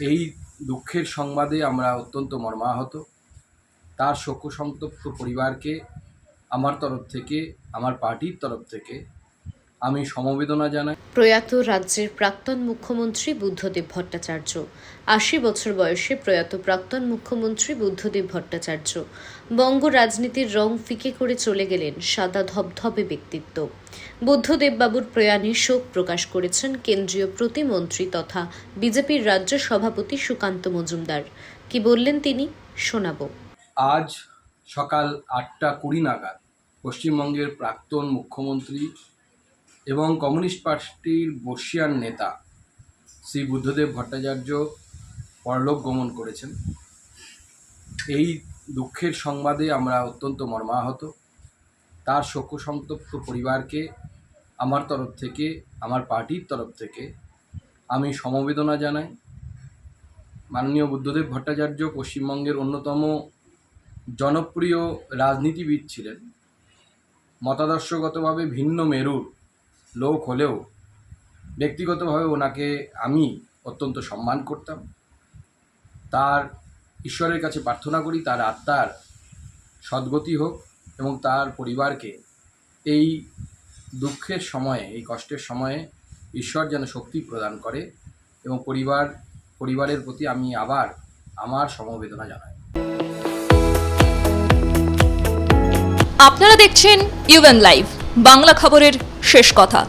এই দুঃখের সংবাদে আমরা অত্যন্ত মর্মাহত। তার শোকসন্তপ্ত পরিবারকে, আমার তরফ থেকে, আমার পার্টির তরফ থেকে আমি সমবেদনা জানাই। প্রয়াত রাজ্যের প্রাক্তন মুখ্যমন্ত্রী বুদ্ধদেব ভট্টাচার্য। আশি বছর বয়সে প্রয়াত প্রাক্তন মুখ্যমন্ত্রী বুদ্ধদেব ভট্টাচার্য। বঙ্গ রাজনীতির রং ফিকে করে চলে গেলেন সাদা ধবধবে ব্যক্তিত্ব। বুদ্ধদেব বাবুর প্রয়াণে শোক প্রকাশ করেছেন কেন্দ্রীয় প্রতিমন্ত্রী তথা বিজেপির রাজ্য সভাপতি সুকান্ত মজুমদার। কি বললেন তিনি? শোনাবো। আজ সকাল আটটা কুড়ি নাগাদ পশ্চিমবঙ্গের প্রাক্তন মুখ্যমন্ত্রী এবং কমিউনিস্ট পার্টির বর্ষিয়ান নেতা শ্রী বুদ্ধদেব ভট্টাচার্য পরলোক গমন করেছেন। এই দুঃখের সংবাদে আমরা অত্যন্ত মর্মাহত। তার শোক সন্তপ্ত পরিবারকে, আমার তরফ থেকে, আমার পার্টির তরফ থেকে আমি সমবেদনা জানাই। মাননীয় বুদ্ধদেব ভট্টাচার্য পশ্চিমবঙ্গের অন্যতম জনপ্রিয় রাজনীতিবিদ ছিলেন। মতাদর্শগতভাবে ভিন্ন মেরুর লোক হলেও ব্যক্তিগতভাবে ওনাকে আমি অত্যন্ত সম্মান করতাম। তার ঈশ্বরের কাছে প্রার্থনা করি, তার আত্মার সদ্গতি হোক এবং তার পরিবারকে এই দুঃখের সময়ে, এই কষ্টের সময়ে ঈশ্বর যেন শক্তি প্রদান করে এবং পরিবার, পরিবারের প্রতি আমি আবার আমার সমবেদনা জানাই। আপনারা দেখছেন ইউএন লাইভ বাংলা খবরের শেষ কথা।